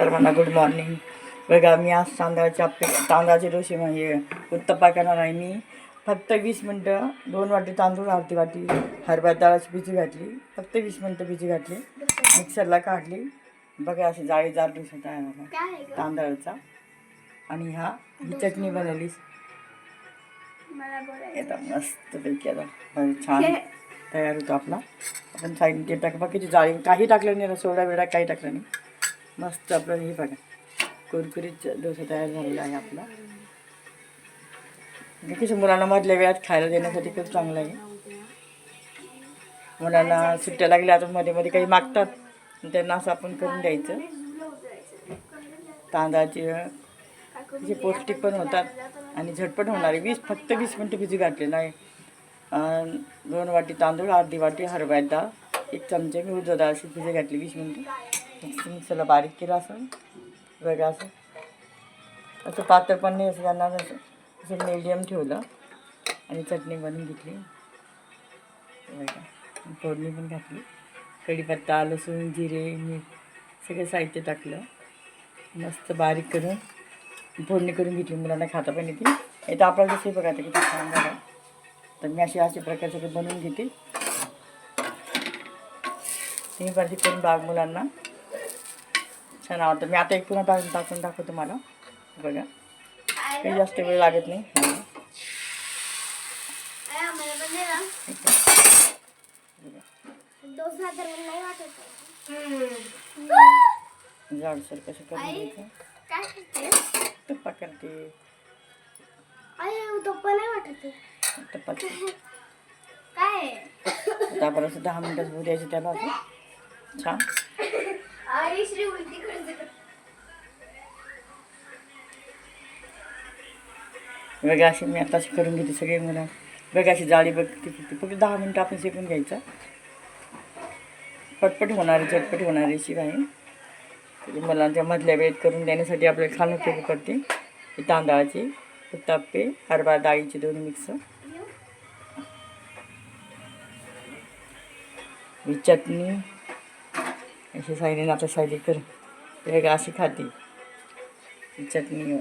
सर्वांना good morning बघा मी आज तांदळाच्या तांदळाचे डोसे म्हणजे उत्तप्पा करणार आहे मी. फक्त वीस मिनटं दोन वाटी तांदूळ अर्धी वाटी हरभरा डाळाची भिजी घातली. फक्त वीस मिनटं भिजी घातली. मिक्सरला काढली. बघा अशी जाळीदार डोसा तयार झाला. काय आहे गं? तांदळाचा. आणि हा ही चटणी बनवली. मला येतात मस्तपैकी आता बरं, छान तयार होतो आपला. आपण साईड टाक. बाकीची जाळी काही टाकलं नाही सोडा वेडा काही टाकलं नाही. मस्त आपलं हे बघा. कुरकुरीत डोसा तयार झालेला आहे आपला. कसं मुलांना मधल्या वेळात खायला देण्यासाठी खूप चांगलं आहे. मुलांना सुट्ट्या लागल्या आता मध्ये मध्ये काही मागतात. त्यांना असं आपण करून द्यायचं. तांदळाची जे पौष्टिक पण होतात आणि झटपट होणारे. वीस फक्त वीस मिनटं भिजू घातले नाही. दोन वाटी तांदूळ अर्धी वाटी हरभरा डाळ एक चमचे मी उडदा डाळ अशी भिजू घातली वीस मिनटं. मिक्सरला बारीक केलं असं वेगळा असं. असं पातळ पण नाही असं त्यांना असं असं मिडियम ठेवलं आणि चटणी बनवून घेतली. बघा फोडणी पण घातली. कढीपत्ता लसूण जिरे मीठ सगळं साहित्य टाकलं. मस्त बारीक करून फोडणी करून घेतली. मुलांना खाता पण येते हे तर आपल्याला जसे बघा आता किती छान झालं. तर मी असे अशा प्रकारचे बनवून घेते. तुम्ही पण करून बाग मुलांना. छान आवडतं. मी आता एक पुन्हा टाकून टाकून दाखवतो मला बघा. काही जास्त वेळ लागत नाही. दे वाटत. जाडसर कसं करते? टप्पा करते. उत्तप्पा नाही वाटत. टप्पा काय? आता आपण असं दहा मिनटात होऊ द्यायचं त्याला छान. आई श्री उलटी करते बघा अशी मी आता अशी करून घेते सगळे मुलं. बघा अशी जाळी बघ ती फक्त दहा मिनटं आपण शेकून घ्यायचं. पटपट होणारी झटपट होणारी अशी आहे म्हणजे मुलांच्या मधल्या वेळेत करून देण्यासाठी आपल्याला खाणं उपयोगी ही तांदळाची उत्ताप्पे हरभरा डाळीचे दोन्ही मिक्स ही चटणी अशी साईडीने आता सायली कर वेगळं अशी खाते. चटणी